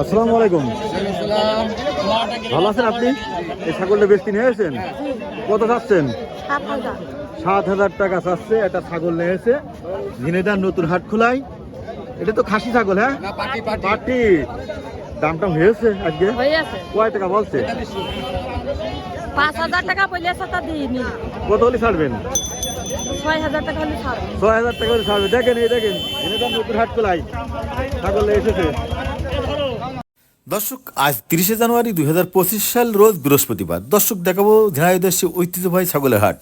আসসালামু আলাইকুম। ভালো আছেন আপনি? এই ছাগলটা বেশ কিনে এসেছেন কত চাচ্ছেন? সাত হাজার। টাকা চাচ্ছে একটা ছাগল নিয়েছে ঝিনেদার নতুন হাট খোলাই। এটা তো খাসি ছাগল হ্যাঁ? পাটি দামটা হয়েছে আজকে? কয় টাকা বলছে? পাঁচ হাজার টাকা পয়লা কত হলে ছাড়বেন? ছয় হাজার টাকা হলে ছাড় ছয় হাজার টাকা করে ছাড়বে। দেখেন এই দেখেন ঝিনেদার নতুন হাট খোলাই। ছাগল নিয়ে এসেছে। দর্শক আজ তিরিশে জানুয়ারি দু হাজার পঁচিশ সাল রোজ বৃহস্পতিবার। দর্শক দেখাবো ঝিনাইদস্যে ঐতিহ্যবাহী ছাগলের হাট।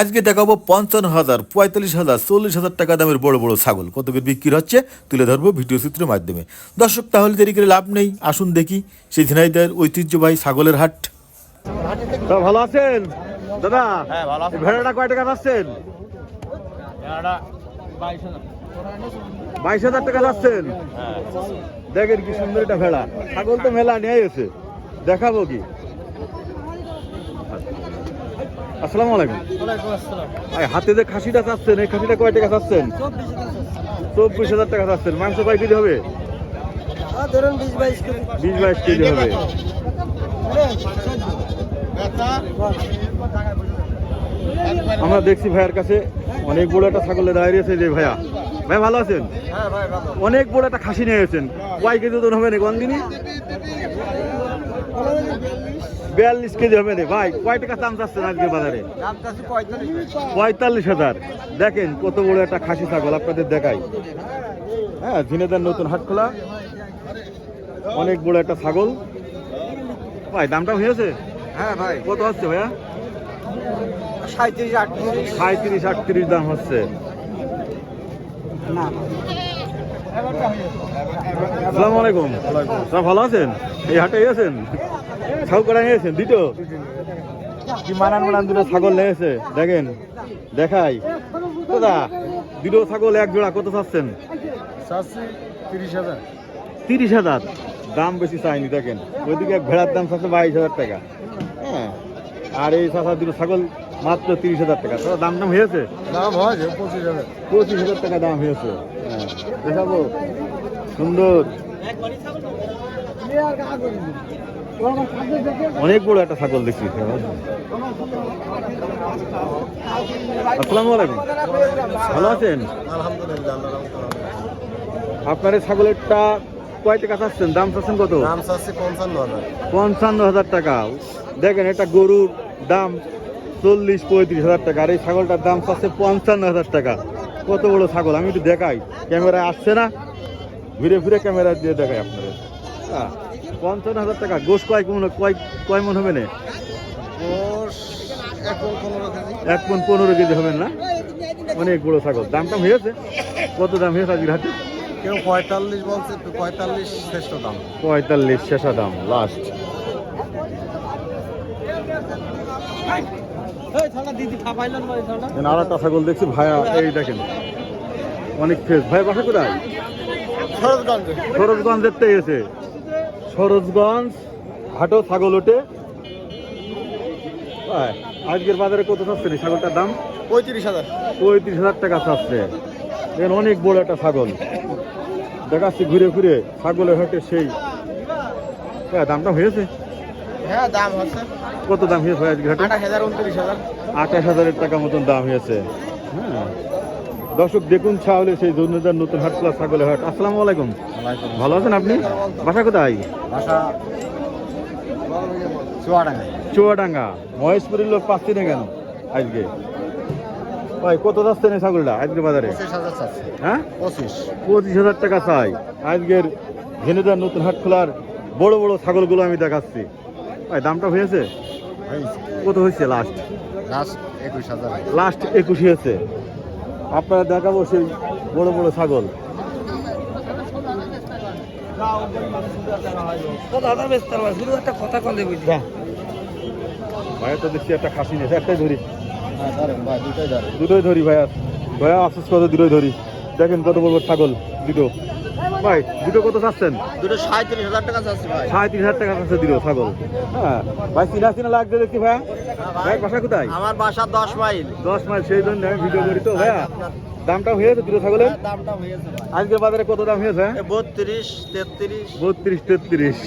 আজকে দেখাবো পঞ্চান্ন হাজার পঁয়তাল্লিশ হাজার চল্লিশ হাজার টাকা দামের বড় বড় ছাগল। কত করে বিক্রি হচ্ছে তুলে ধরবো ভিডিও চিত্রের মাধ্যমে। দর্শক তাহলে দেরি করে লাভ নেই আসুন দেখি সেই ঝিনাইদের ঐতিহ্যবাহী ছাগলের হাট। তা ভালো আছেন? দাদা ভেড়াটা কয় টাকা যাচ্ছেন? বাইশ হাজার। টাকা যাচ্ছেন? দেখেন কি সুন্দর একটা ভেড়া। ছাগল তো মেলা নিয়ে গেছে দেখাবো কি? আসসালামু আলাইকুম। এই হাতে যে খাসিটা চাচ্ছেন এই খাসিটা কয় টাকা চাচ্ছেন? চব্বিশ হাজার টাকা চাচ্ছেন। মাংস কয় কেজি হবে? ধরুন বিশ বাইশ কেজি। বিশ বাইশ কেজি হবে। আমরা দেখছি ভাইয়ের কাছে অনেক বড় একটা ছাগলে দাঁড়িয়ে আছে যে ভাইয়া ভাই ভালো আছেন? হ্যাঁ ভাই অনেক বড় একটা খাসি নিয়ে গেছেন কয় কেজি ওজন হবে না কোন দিনই বিয়াল্লিশ কেজি হবে না ভাই কয় টাকা দাম চাচ্ছেন আজকে বাজারে? পঁয়তাল্লিশ হাজার। দেখেন কত বড় একটা খাসি ছাগল আপনাদের দেখাই। হ্যাঁ ঝিনেদার নতুন হাট খোলা। অনেক বড় একটা ছাগল। ভাই দামটা হয়েছে? হ্যাঁ ভাই। কত হচ্ছে ভাইয়া? সাঁত্রিশ আটত্রিশ। সাঁত্রিশ আটত্রিশ দাম হচ্ছে। আসসালামু আলাইকুম। স্যার ভালো আছেন? এই হাটে গেছেন করা নিয়েছেন দুটো? কি মানান মানান দুটো ছাগল নিয়েছে দেখেন দেখাই। দাদা দুটো ছাগল এক জোড়া কত চাচ্ছেন? চাচ্ছি তিরিশ হাজার। তিরিশ হাজার। দাম বেশি চাইনি দেখেন। ওইদিকে ভেড়ার দাম চাচ্ছে বাইশ হাজার টাকা। হ্যাঁ। আর এই চাষা দুটো ছাগল মাত্র তিরিশ হাজার টাকা। তো দাম দাম হয়েছে? দাম হয়েছে পঁচিশ হাজার। পঁচিশ হাজার টাকা দাম হয়েছে। হ্যাঁ দেখাবো। সুন্দর। অনেক বড় একটা ছাগল দেখছি। আসসালামু আলাইকুম। ভালো আছেন? আপনার এই ছাগলেরটা কয় টাকা চাচ্ছেন? দাম চাচ্ছেন কত? দাম চাচ্ছি পঞ্চান্ন হাজার। পঞ্চান্ন হাজার টাকা। দেখেন এটা গরুর দাম। চল্লিশ পঁয়ত্রিশ হাজার টাকা আর এই ছাগলটার দাম চাচ্ছে পঞ্চান্ন হাজার টাকা। কত বড় ছাগল? আমি একটু দেখাই। ক্যামেরায় আসছে না? ঘুরে ফিরে ক্যামেরা দিয়ে দেখাই আপনাদের। হ্যাঁ পঞ্চান্ন হাজার টাকা। গোস কয় মন কয় কয় মন হবে না? এক মন পনেরো কেজি। হবে না? অনেক বড় ছাগল। দাম টাম হয়েছে? কত দাম হয়েছে আজকের হাটে? কেউ পঁয়তাল্লিশ বলছে পঁয়তাল্লিশ শ্রেষ্ঠ দাম। পঁয়তাল্লিশ শেষা দাম লাস্ট আর একটা ছাগল দেখছি ভাইয়া এই দেখেন। অনেক ফ্রেশ ভাই বাসা কোথায়? শরৎগঞ্জে সরোজগঞ্জের থেকে এসে সরোজগঞ্জ হাটো ছাগল ওঠে। ভাই, আজকের বাজারে কত চাচ্ছে ছাগলটার দাম? পঁয়ত্রিশ হাজার। পঁয়ত্রিশ হাজার টাকা চাচ্ছে। দেখেন অনেক বড় একটা ছাগল। দেখাচ্ছি ঘুরে ঘুরে ছাগলের হাটে সেই। হ্যাঁ দামটা হয়েছে। হ্যাঁ দাম হচ্ছে। কত দাম হয়েছে ভাই আজকের আঠাশ হাজার উনত্রিশ হাজার। আঠাশ হাজারের টাকা মতন দাম হয়েছে। হ্যাঁ। দর্শক দেখুন ছাগলে সেই জন্মদার নতুন হাট খোলা ছাগলের হাট। আসসালামু আলাইকুম। ভালো আছেন আপনি? বাসা কোথায়? ভাষা চুয়াডাঙ্গা। চুয়াডাঙ্গা। মহেশপুরের লোক পাচ্ছি না কেন আজকে? ভাই কত যাচ্ছেন এই ছাগলটা আজকে বাজারে? পঁচিশ হাজার চাচ্ছে। হ্যাঁ? পঁচিশ। পঁচিশ হাজার টাকা চাই। আজকের ঝিনেদার নতুন হাট খোলার বড় বড় ছাগলগুলো আমি দেখাচ্ছি। ভাই দামটা হয়েছে? কত হয়েছে লাস্ট লাস্ট একুশ হাজার লাস্ট একুশ হয়েছে। আপনারা দেখাবো সেই বড় বড় ছাগল। বুঝি ভাইয়া তো দেখছি একটা খাসি নিয়েছে একটাই ধরি। হ্যাঁ দুটোই ধরি ভাইয়া। ভাইয়া আফসোস করে দুটোই ধরি। দেখেন কত বড় বড় ছাগল দুটো। ভাই দুটো কত চাচ্ছেন? দুটো সাঁত্রিশ হাজার টাকা চাচ্ছি ভাই। তিন হাজার টাকা চাচ্ছে দিল ছাগল। হ্যাঁ ভাই চিনা চিনা লাগছে দেখছি ভাই। ভাই বাসা কোথায়? আমার বাসা দশ মাইল। দশ মাইল সেই জন্য আমি ভিডিও করি তো ভাইয়া। দামটা হয়েছে দুটো ছাগলের? দামটা হয়েছে আজকের বাজারে কত দাম হয়েছে বত্রিশ তেত্রিশ। বত্রিশ তেত্রিশ।